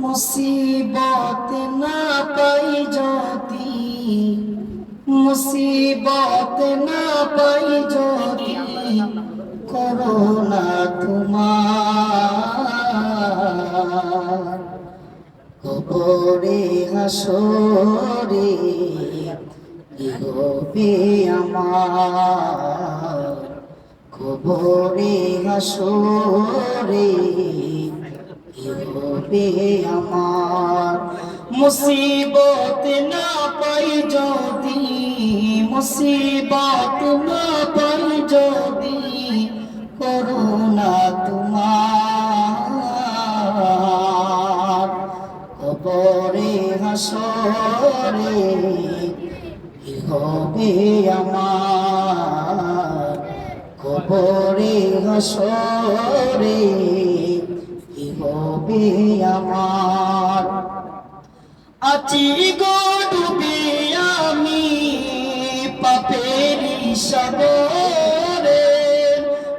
মুসিবত না পাই যদি, মুসিবত না পাই যদি করোনা তোমার কবরে হাসরে হবে আমার কবরে হাসরে। আমার, মুসিবত না পাই যদি, মুসিবত না পাই যদি, করুণা তোমার, কবরে, হাসরে হবে আমার? কবরে, হাসরে হবে আমার। আছি গো ডুবে আমি পাপের সাগরে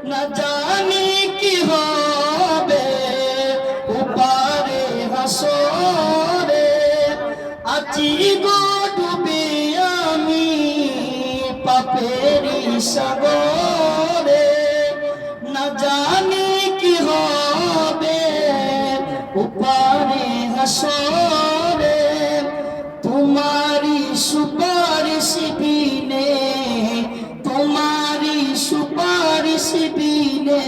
না জানি কি হবে উপারে হাসরে। আছি গো ডুবে আমি পাপের সাগরে হাসরে তোমারি সুপারিশ বিনে তোমারি সুপারিশ বিনে।